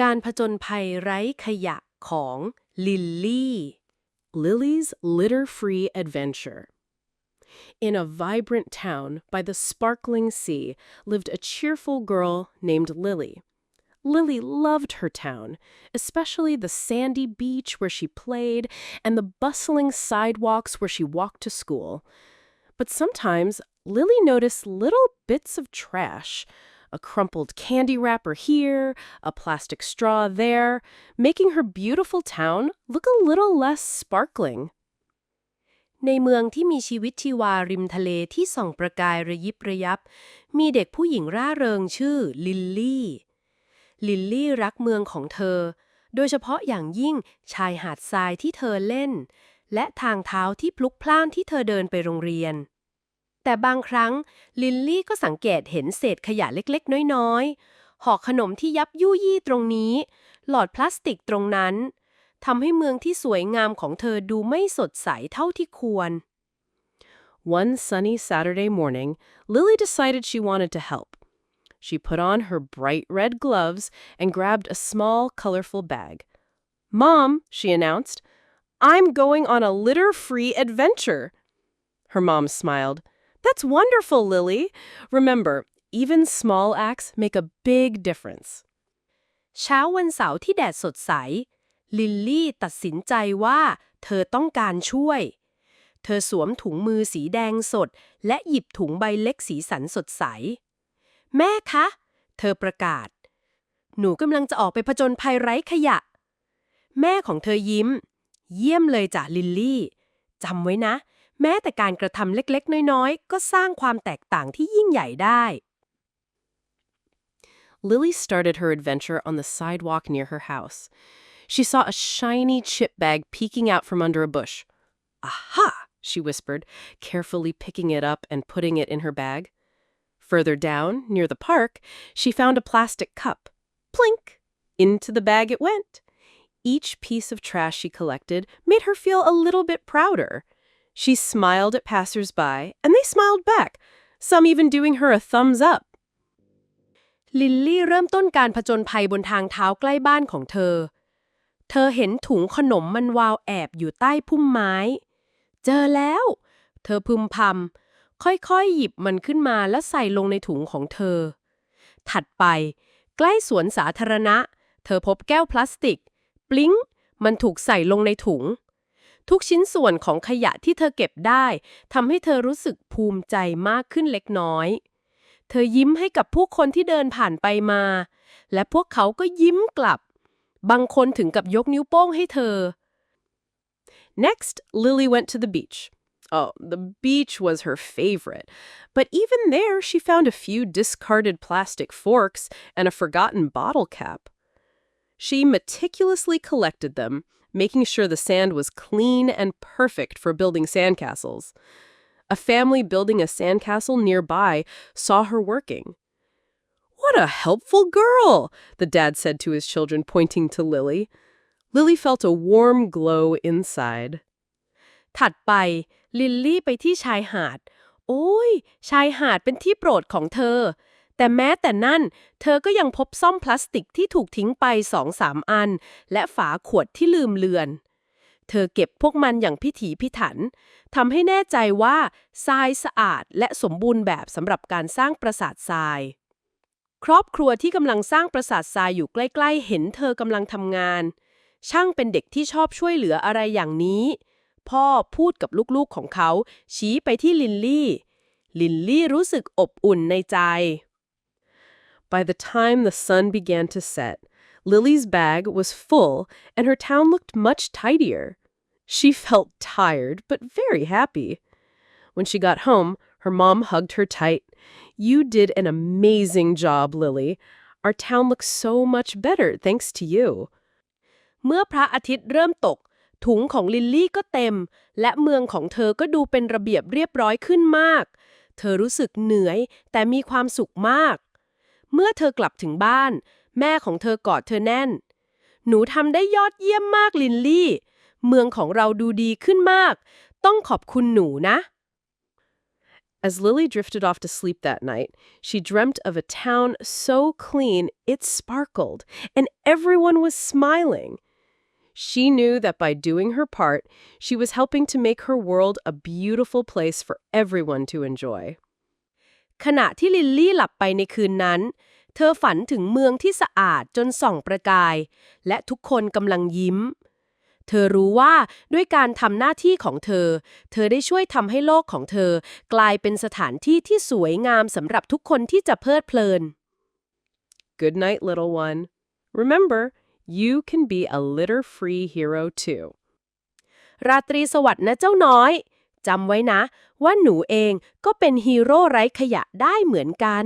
การผจญภัยไร้ขยะของลิลลี่ Lily's litter free adventure. In a vibrant town by the sparkling sea lived a cheerful girl named Lily. Lily loved her town, especially the sandy beach where she played and the bustling sidewalks where she walked to school. But sometimes Lily noticed little bits of trash a crumpled candy wrapper here, a plastic straw there, making her beautiful town look a little less sparkling. ในเมืองที่มีชีวิตชีวาริมทะเลที่ส่องประกายระยิบระยับ มีเด็กผู้หญิงร่าเริงชื่อลิลลี่ ลิลลี่รักเมืองของเธอ โดยเฉพาะอย่างยิ่งชายหาดทรายที่เธอเล่น และทางเท้าที่พลุกพล่านที่เธอเดินไปโรงเรียน แต่บางครั้ง ลิลลี่ก็สังเกตเห็นเศษขยะเล็กๆ น้อยๆห่อขนมที่ยับยุยี่ตรงนี้ หลอดพลาสติกตรงนั้นทำให้เมืองที่สวยงามของเธอดูไม่สดใสเท่าที่ควร One sunny Saturday morning, Lily decided she wanted to help. She put on her bright red gloves and grabbed a small, colorful bag. Mom, she announced, I'm going on a litter free adventure. Her mom smiled. That's wonderful, Lily. Remember, even small acts make a big difference. เช้าวันเสาร์ที่แดดสดใส ลิลลี่ตัดสินใจว่าเธอต้องการช่วย เธอสวมถุงมือสีแดงสด และหยิบถุงใบเล็กสีสันสดใส แม่คะ เธอประกาศ หนูกำลังจะออกไปผจญภัยไร้ขยะ แม่ของเธอยิ้ม เยี่ยมเลยจ้ะลิลลี่จำไว้นะ แม้แต่การกระทำเล็กๆ น้อยๆ ก็สร้างความแตกต่างที่ยิ่งใหญ่ได้ Lily started her adventure on the sidewalk near her house. She saw a shiny chip bag peeking out from under a bush. Aha! she whispered, carefully picking it up and putting it in her bag. Further down, near the park, she found a plastic cup. Plink! Into the bag it went. Each piece of trash she collected made her feel a little bit prouder. She smiled at passers-by, and they smiled back, some even doing her a thumbs up. ลิลลี่เริ่มต้นการผจญภัยบนทางเท้าใกล้บ้านของเธอ เธอเห็นถุงขนมมันวาวแอบอยู่ใต้พุ่มไม้ เจอแล้ว เธอพึมพำ ค่อยๆ หยิบมันขึ้นมาแล้วใส่ลงในถุงของเธอ ถัดไป ใกล้สวนสาธารณะ เธอพบแก้วพลาสติก ปลิ้ง มันถูกใส่ลงในถุง ทุกชิ้นส่วนของขยะที่เธอเก็บได้ทำให้เธอรู้สึกภูมิใจมากขึ้นเล็กน้อย เธอยิ้มให้กับผู้คนที่เดินผ่านไปมา และพวกเขาก็ยิ้มกลับ บางคนถึงกับยกนิ้วโป้งให้เธอ Next, Lily went to the beach. Oh, the beach was her favorite. But even there, she found a few discarded plastic forks and a forgotten bottle cap. She meticulously collected them, making sure the sand was clean and perfect for building sandcastles. A family building a sandcastle nearby saw her working. What a helpful girl, the dad said to his children, pointing to Lily. Lily felt a warm glow inside. ถัดไป ลิลลี่ไปที่ชายหาด โอ้ย ชายหาดเป็นที่โปรดของเธอ แต่แม้แต่นั่น เธอก็ยังพบซ่อมพลาสติกที่ถูกทิ้งไปสองสามอัน และฝาขวดที่ลืมเลือน เธอเก็บพวกมันอย่างพิถีพิถันทำให้แน่ใจว่าทรายสะอาดและสมบูรณ์แบบสำหรับการสร้างปราสาททราย ครอบครัวที่กำลังสร้างปราสาททรายอยู่ใกล้ๆ เห็นเธอกำลังทำงาน ช่างเป็นเด็กที่ชอบช่วยเหลืออะไรอย่างนี้ พ่อพูดกับลูกๆของเขา ชี้ไปที่ลินลี่ ลินลี่รู้สึกอบอุ่นในใจ By the time the sun began to set, Lily's bag was full and her town looked much tidier. She felt tired, but very happy. When she got home, her mom hugged her tight. You did an amazing job, Lily. Our town looks so much better thanks to you. เมื่อพระอาทิตย์เริ่มตก ถุงของลิลลี่ก็เต็ม และเมืองของเธอก็ดูเป็นระเบียบเรียบร้อยขึ้นมาก เธอรู้สึกเหนื่อย แต่มีความสุขมาก เมื่อเธอกลับถึงบ้าน แม่ของเธอกอดเธอแน่น หนูทำได้ยอดเยี่ยมมากลินลี่ เมืองของเราดูดีขึ้นมาก ต้องขอบคุณหนูนะ As Lily drifted off to sleep that night, she dreamt of a town so clean it sparkled, and everyone was smiling. She knew that by doing her part, she was helping to make her world a beautiful place for everyone to enjoy. ขณะที่ลิลลี่หลับไปในคืนนั้น เธอฝันถึงเมืองที่สะอาดจนส่องประกาย และทุกคนกำลังยิ้ม เธอรู้ว่าด้วยการทำหน้าที่ของเธอ เธอได้ช่วยทำให้โลกของเธอ กลายเป็นสถานที่ที่สวยงามสำหรับทุกคนที่จะเพลิดเพลิน Good night, little one. Remember, you can be a litter free hero too. ราตรีสวัสดิ์นะเจ้าน้อย จำไว้นะ ว่าหนูเองก็เป็นฮีโร่ไร้ขยะได้เหมือนกัน